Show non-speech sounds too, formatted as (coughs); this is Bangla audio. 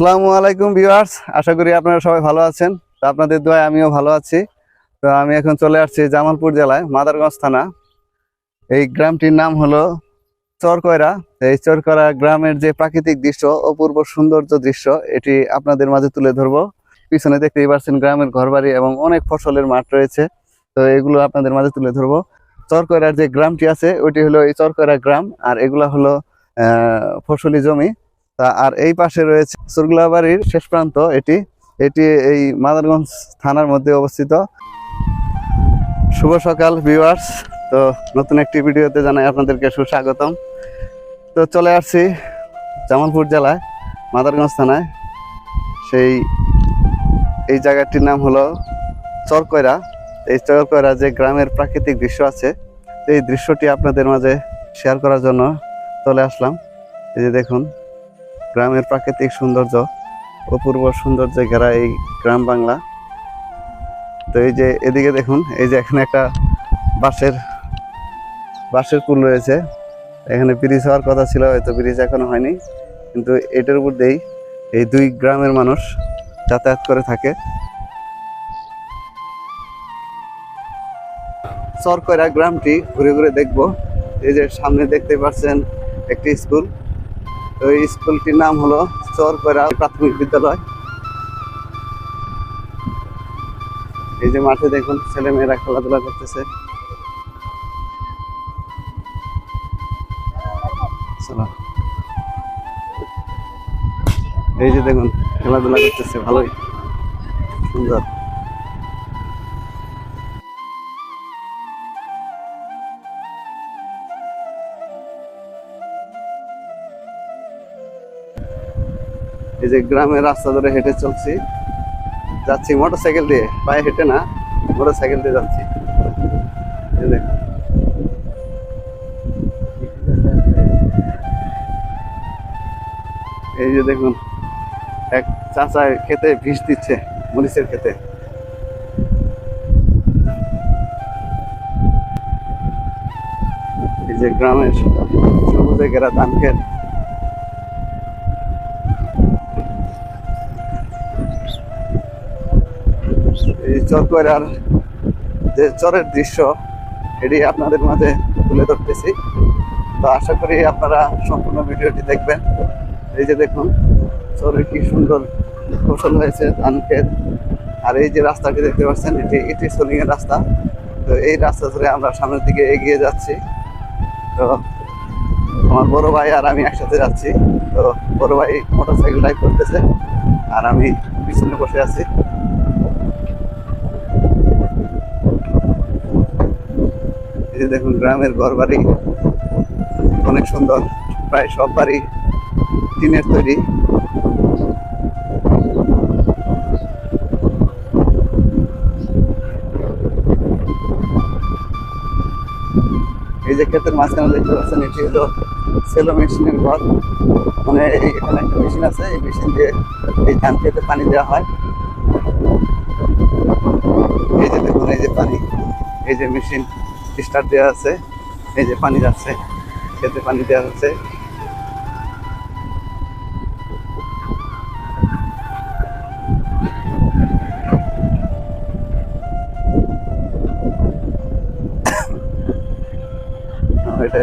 আসসালামু আলাইকুম ভিউয়ার্স, আশা করি আপনারা সবাই ভালো আছেন। তো আপনাদের দোয়ায় আমিও ভালো আছি। তো আমি এখন চলে আসছি জামালপুর জেলায়, মাদারগঞ্জ থানা। এই গ্রামটির নাম হলো চরকয়রা। এই চরকয়রা গ্রামের যে প্রাকৃতিক দৃশ্য, অপূর্ব সৌন্দর্য দৃশ্য, এটি আপনাদের মাঝে তুলে ধরবো। পিছনে দেখতেই পাচ্ছেন গ্রামের ঘরবাড়ি এবং অনেক ফসলের মাঠ রয়েছে। তো এগুলো আপনাদের মাঝে তুলে ধরবো। চরকয়রার যে গ্রামটি আছে ওইটি হলো এই চরকয়রা গ্রাম, আর এগুলা হলো ফসলি জমি। তা আর এই পাশে রয়েছে সুরগুলা বাড়ির শেষ প্রান্ত এটি। এটি এই মাদারগঞ্জ থানার মধ্যে অবস্থিত। শুভ সকাল ভিউয়ার্স তো নতুন একটি ভিডিওতে জানাই আপনাদেরকে সুস্বাগতম। তো চলে আসছি জামালপুর জেলায়, মাদারগঞ্জ থানায়। সেই, এই জায়গাটির নাম হলো চরকয়রা। এই চরকয়রা যে গ্রামের প্রাকৃতিক দৃশ্য আছে, এই দৃশ্যটি আপনাদের মাঝে শেয়ার করার জন্য চলে আসলাম। এই যে দেখুন গ্রামের প্রাকৃতিক সৌন্দর্য অপূর্ব সৌন্দর্যে ঘেরা এই গ্রাম বাংলা। তো এই যে এদিকে দেখুন, এই যে এখানে একটা বাঁশের বাঁশের পুল রয়েছে। এখানে ব্রিজ হওয়ার কথা ছিল, হয়তো ব্রিজ এখনও হয়নি। কিন্তু এটার উপর দিয়েই এই দুই গ্রামের মানুষ যাতায়াত করে থাকে। চরকয়রা গ্রামটি ঘুরে ঘুরে দেখব। এই যে সামনে দেখতে পাচ্ছেন একটি স্কুল। তো এই স্কুলটির নাম হলো চরকয়রা প্রাথমিক বিদ্যালয়। এই যে মাঠে দেখুন ছেলে মেয়েরা খেলাধুলা করতেছে। এই যে দেখুন, খেলাধুলা করতেছে, ভালোই। সুন্দর। এই যে গ্রামের রাস্তা ধরে হেঁটে চলছি, যাচ্ছি মোটর সাইকেল দিয়ে, পায়ে হেঁটে না মোটর সাইকেল দিয়ে যাচ্ছি। এই যে। দেখুন, এক চাচা খেতে বিষ দিচ্ছে, মরিচের খেতে। এই যে গ্রামের সবুজে ঘেরা ধান ক্ষেত এই চরকয়রার যে চরের দৃশ্য, এটি আপনাদের মাঝে তুলে ধরতেছি। তো আশা করি আপনারা সম্পূর্ণ ভিডিওটি দেখবেন। এই যে দেখুন, চরে কি সুন্দর ফসল হয়েছে ধান ক্ষেত আর এই যে রাস্তাটি দেখতে পাচ্ছেন, এটি এটি সোলিং এর রাস্তা। তো এই রাস্তা ধরে আমরা সামনের দিকে এগিয়ে যাচ্ছি। তো আমার বড় ভাই আর আমি একসাথে যাচ্ছি। তো বড় ভাই মোটর সাইকেল ড্রাইভ করতেছে। আর আমি পিছনে বসে আছি। এই দেখুন, গ্রামের ঘর বাড়ি অনেক সুন্দর, প্রায় সব বাড়ি টিনের তৈরি। এই যে ক্ষেতের মাঝখানে দেখতে পাচ্ছেন, এটি হলো সেলো মেশিনের ঘর। মানে এখানে একটা মেশিন আছে, এই মেশিন দিয়ে এই ধান খেতে পানি দেওয়া হয়। এই যে দেখুন, এই যে পানি, এই যে মেশিন। স্টার্ট দেওয়া আছে। এই যে পানি যাচ্ছে খেতে পানি দেওয়া আছে (coughs) এটা